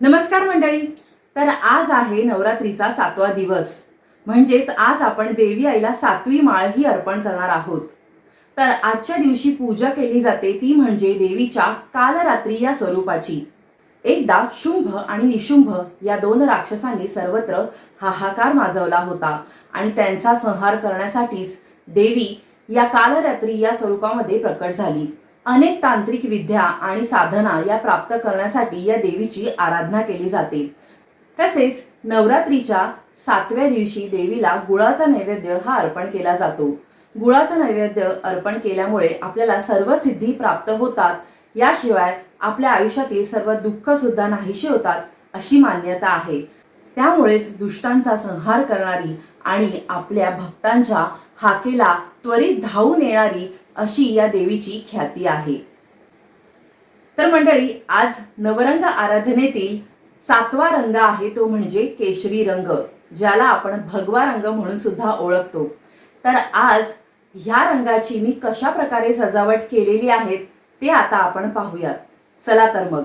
नमस्कार मंडळी. तर आज आहे नवरात्रीचा सातवा दिवस. म्हणजेच आज आपण देवी आईला सातवी माळ ही अर्पण करणार आहोत. तर आजच्या दिवशी पूजा केली जाते ती म्हणजे देवीच्या कालरात्री या स्वरूपाची. एकदा शुंभ आणि निशुंभ या दोन राक्षसांनी सर्वत्र हाहाकार माजवला होता आणि त्यांचा संहार करण्यासाठीच देवी या कालरात्री या स्वरूपामध्ये प्रकट झाली. अनेक तांत्रिक विद्या आणि साधना या प्राप्त करण्यासाठी या देवीची आराधना केली जाते. तसेच नवरात्रीच्या सातव्या दिवशी देवीला गुळाचा नैवेद्य हा अर्पण केला जातो. गुळाचा नैवेद्य अर्पण केल्यामुळे आपल्याला सर्व सिद्धी प्राप्त होतात. याशिवाय आपल्या आयुष्यातील सर्व दुःख सुद्धा नाहीशी होतात अशी मान्यता आहे. त्यामुळेच दुष्टांचा संहार करणारी आणि आपल्या भक्तांच्या हाकेला त्वरित धावून येणारी अशी या देवीची ख्याती आहे. तर मंडळी आज नवरंग आराधनेतील सातवा रंग आहे तो म्हणजे केशरी रंग ज्याला आपण भगवा रंग म्हणून सुद्धा ओळखतो. तर आज ह्या रंगाची मी कशा प्रकारे सजावट केलेली आहे ते आता आपण पाहूयात. चला तर मग.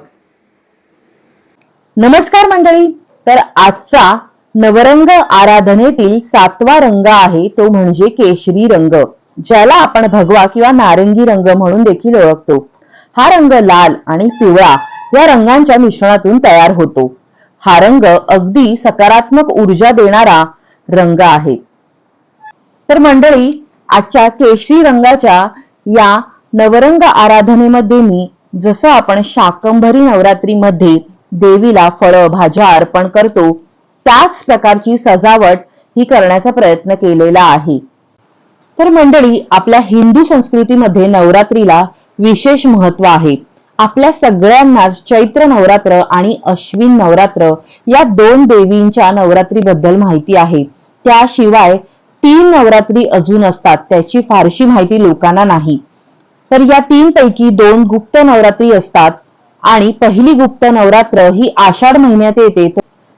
नमस्कार मंडळी तर आजचा नवरंग आराधनेतील सातवा रंग आहे तो म्हणजे केशरी रंग. ज्याला आपण भगवा किंवा नारंगी रंग म्हणून देखील ओळखतो. हा रंग लाल आणि पिवळा या रंगांच्या मिश्रणातून तयार होतो. हा रंग अगदी सकारात्मक ऊर्जा देणारा रंग आहे. तर मंडळी आजच्या केशरी रंगाच्या या नवरंग आराधनेमध्ये मी जसं आपण शाकंभरी नवरात्रीमध्ये देवीला फळ भाज्या अर्पण करतो त्याच प्रकारची सजावट ही करण्याचा प्रयत्न केलेला आहे. तर मंडळी आपल्या हिंदू संस्कृतीमध्ये नवरात्रीला विशेष महत्त्व आहे. आपल्या सगळ्यांनाच चैत्र नवरात्र आणि अश्विन नवरात्र या दोन देवींच्या नवरात्रीबद्दल माहिती आहे. त्याशिवाय तीन नवरात्री अजून असतात त्याची फारशी माहिती लोकांना नाही. तर या तीन पैकी दोन गुप्त नवरात्री असतात आणि पहिली गुप्त नवरात्र ही आषाढ महिन्यात येते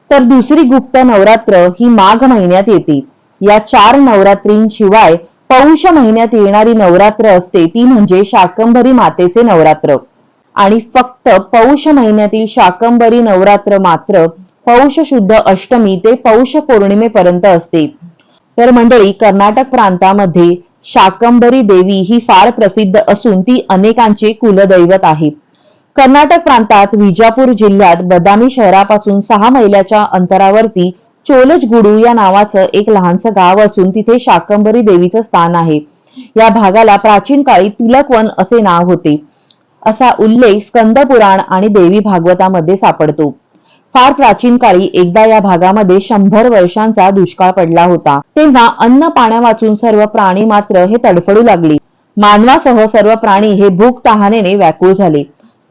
तर दुसरी गुप्त नवरात्र ही माघ महिन्यात येते. या चार नवरात्रींशिवाय पौष महिन्यात येणारी नवरात्र असते ती म्हणजे शाकंभरी मातेचे नवरात्र. आणि फक्त पौष महिन्यातील शाकंभरी नवरात्र मात्र पौष शुद्ध अष्टमी ते पौष पौर्णिमेपर्यंत असते. तर मंडळी कर्नाटक प्रांतामध्ये शाकंभरी देवी ही फार प्रसिद्ध असून ती अनेकांचे कुलदैवत आहे. कर्नाटक प्रांतात विजापूर जिल्ह्यात बदामी शहरापासून सहा मैलाच्या अंतरावरती चोलजगुडू या नावाचं एक लहानसं गाव असून तिथे शाकंभरी देवीचं स्थान आहे. या भागाला प्राचीन काळी तिलकवन असे नाव होते. असा उल्लेख स्कंद पुराण आणि देवी भागवतामध्ये सापडतो. फार प्राचीन काळी एकदा या भागामध्ये शंभर वर्षांचा दुष्काळ पडला होता. तेव्हा अन्न पाण्या वाचून सर्व प्राणी मात्र हे तडफडू लागले. मानवासह सर्व प्राणी हे भूक तहानेने व्याकुळ झाले.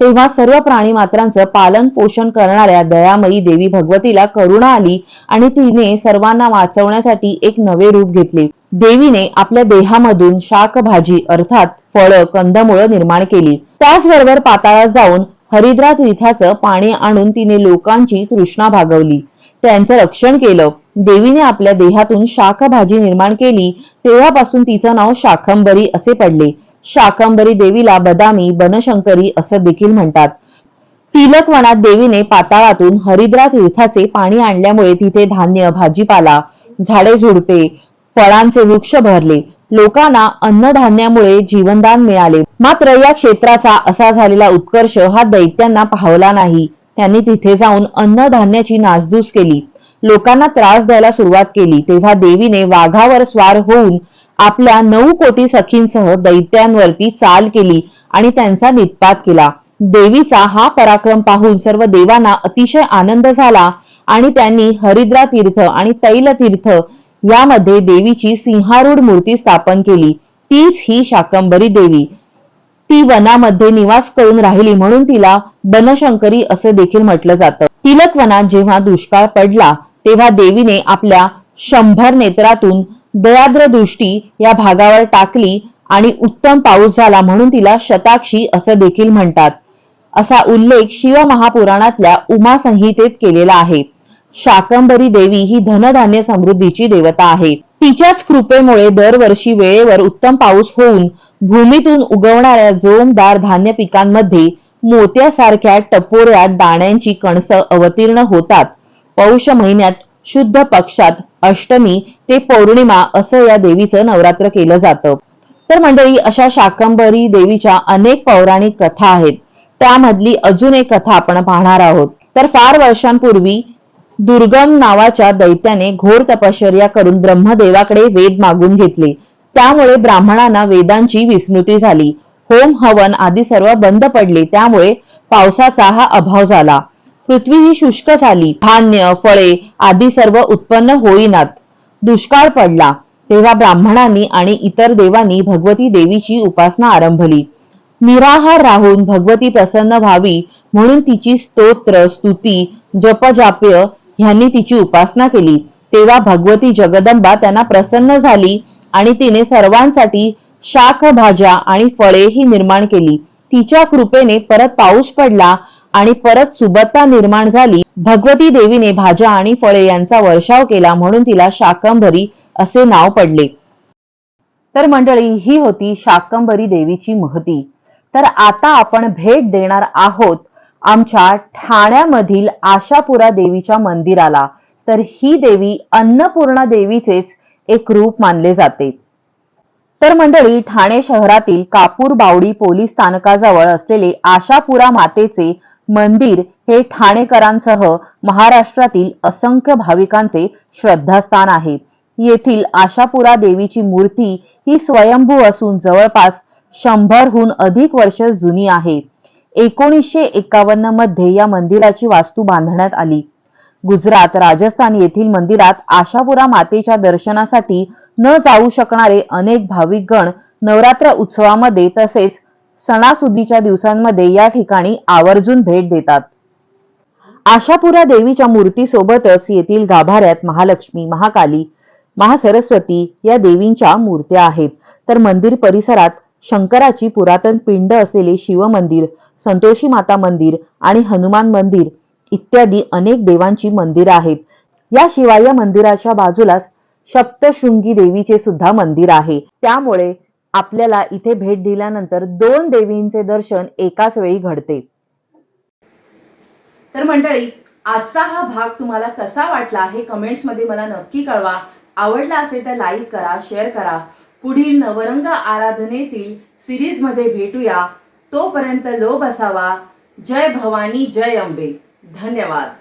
तेव्हा सर्व प्राणी मात्रांचं पालन पोषण करणाऱ्या दयामयी देवी भगवतीला करुणा आली आणि तिने सर्वांना वाचवण्यासाठी एक नवे रूप घेतले. देवीने आपल्या देहामधून शाकभाजी अर्थात फळं कंदमुळं निर्माण केली. त्याचबरोबर पाताळात जाऊन हरिद्रा तीर्थाचं पाणी आणून तिने लोकांची तृष्णा भागवली. त्यांचं रक्षण केलं. देवीने आपल्या देहातून शाख भाजी निर्माण केली. तेव्हापासून तिचं नाव शाकंबरी असे पडले. शाकंबरी देवीला बदामी बनशंकरी असं देखील म्हणतात. तिलकवनात देवीने पाताळातून हरिद्रा तीर्थाचे पाणी आणल्यामुळे तिथे धान्य भाजीपाला झाडे झुडपे फळांचे वृक्ष भरले. लोकांना अन्नधान्यामुळे जीवनदान मिळाले. मात्र या क्षेत्राचा असा झालेला उत्कर्ष हा दैत्यांना पाहवला नाही. त्यांनी तिथे जाऊन अन्नधान्याची नासधूस केली. लोकांना त्रास द्यायला सुरुवात केली. तेव्हा देवीने वाघावर स्वार होऊन आपल्या नऊ कोटी सखींसह दैत्यांवरती चाल केली आणि त्यांचा निपात केला. देवीचा हा पराक्रम पाहून सर्व देवांना अतिशय आनंद झाला आणि त्यांनी हरिद्रा तीर्थ आणि तैल तीर्थ यामध्ये देवीची सिंहारूढ मूर्ती स्थापन केली. तीच ही शाकंभरी देवी. ती वनामध्ये निवास करून राहिली म्हणून तिला बनशंकरी असे देखील म्हटलं जातं. तिलकवनात जेव्हा दुष्काळ पडला तेव्हा देवीने आपल्या शंभर नेत्रातून दयाद्र दृष्टी या भागावर टाकली आणि उत्तम पाऊस झाला म्हणून तिला शताक्षी असं देखील म्हणतात. असा उल्लेख शिवमहापुराणातल्या उमा संहितेत केलेला आहे. शाकंभरी देवी ही धनधान्य समृद्धीची देवता आहे. तिच्याच कृपेमुळे दरवर्षी वेळेवर उत्तम पाऊस होऊन भूमीतून उगवणाऱ्या जोमदार धान्य पिकांमध्ये मोत्यासारख्या टपोऱ्या दाण्यांची कणसं अवतीर्ण होतात. पौष महिन्यात शुद्ध पक्षात अष्टमी ते पौर्णिमा असं या देवीचं नवरात्र केलं जातं. तर मंडळी अशा शाकंबरी देवीच्या अनेक पौराणिक कथा आहेत. त्यामधली अजून एक कथा आपण पाहणार आहोत. तर फार वर्षांपूर्वी दुर्गम नावाच्या दैत्याने घोर तपश्चर्या करून ब्रह्मदेवाकडे वेद मागून घेतले. त्यामुळे ब्राह्मणांना वेदांची विस्मृती झाली. होम हवन आदी सर्व बंद पडले. त्यामुळे पावसाचा हा अभाव झाला. पृथ्वी ही शुष्क झाली. धान्य फळे आदी सर्व उत्पन्न होईनात. दुष्काळ पडला. तेव्हा ब्राह्मणांनी आणि इतर देवांनी भगवती देवीची उपासना आरंभली. निराहार राहून भगवती प्रसन्न व्हावी म्हणून तिची स्तोत्र स्तुती जपजाप्य ह्यांनी तिची उपासना केली. तेव्हा भगवती जगदंबा त्यांना प्रसन्न झाली आणि तिने सर्वांसाठी शाख भाज्या आणि फळे ही निर्माण केली. तिच्या कृपेने परत पाऊस पडला आणि परत सुबत्ता निर्माण झाली. भगवती देवीने भाज्या आणि फळे यांचा वर्षाव केला म्हणून तिला शाकंभरी असे नाव पडले. तर मंडळी ही होती शाकंभरी देवीची महती. तर आता आपण भेट देणार आहोत आमच्या ठाण्यामधील आशापुरा देवीच्या मंदिराला. तर ही देवी अन्नपूर्णा देवीचेच एक रूप मानले जाते. तर मंडळी ठाणे शहरातील कापूर बावडी पोलीस स्थानकाजवळ असलेले आशापुरा मातेचे मंदिर हे ठाणेकरांसह महाराष्ट्रातील असंख्य भाविकांचे श्रद्धास्थान आहे. येथील आशापुरा देवीची मूर्ती ही स्वयंभू असून जवळपास शंभरहून अधिक वर्ष जुनी आहे. एकोणीसशे एकावन्नमध्ये या मंदिराची वास्तू बांधण्यात आली. गुजरात राजस्थान येथील मंदिरात आशापुरा मातेच्या दर्शनासाठी न जाऊ शकणारे अनेक भाविक गण नवरात्र उत्सवामध्ये तसेच सणासुदीच्या दिवसांमध्ये या ठिकाणी आवर्जून भेट देतात. आशापुरा देवीच्या मूर्तीसोबतच येथील गाभाऱ्यात महालक्ष्मी महाकाली महासरस्वती या देवींच्या मूर्त्या आहेत. तर मंदिर परिसरात शंकराची पुरातन पिंड असलेले शिवमंदिर संतोषी माता मंदिर आणि हनुमान मंदिर इत्यादी अनेक देवांची मंदिरं आहेत. याशिवाय या मंदिराच्या बाजूलाच सप्तशृंगी देवीचे सुद्धा मंदिर आहे. त्यामुळे आपल्याला इथे भेट दिल्यानंतर दोन देवींचे दर्शन एकाच वेळी घडते. तर मंडळी आजचा हा भाग तुम्हाला कसा वाटला हे कमेंट्समध्ये मला नक्की कळवा. आवडला असेल तर लाईक करा शेअर करा. पुढील नवरंग आराधनेतील सिरीजमध्ये भेटूया. तोपर्यंत लोभ असावा. जय भवानी जय अंबे. धन्यवाद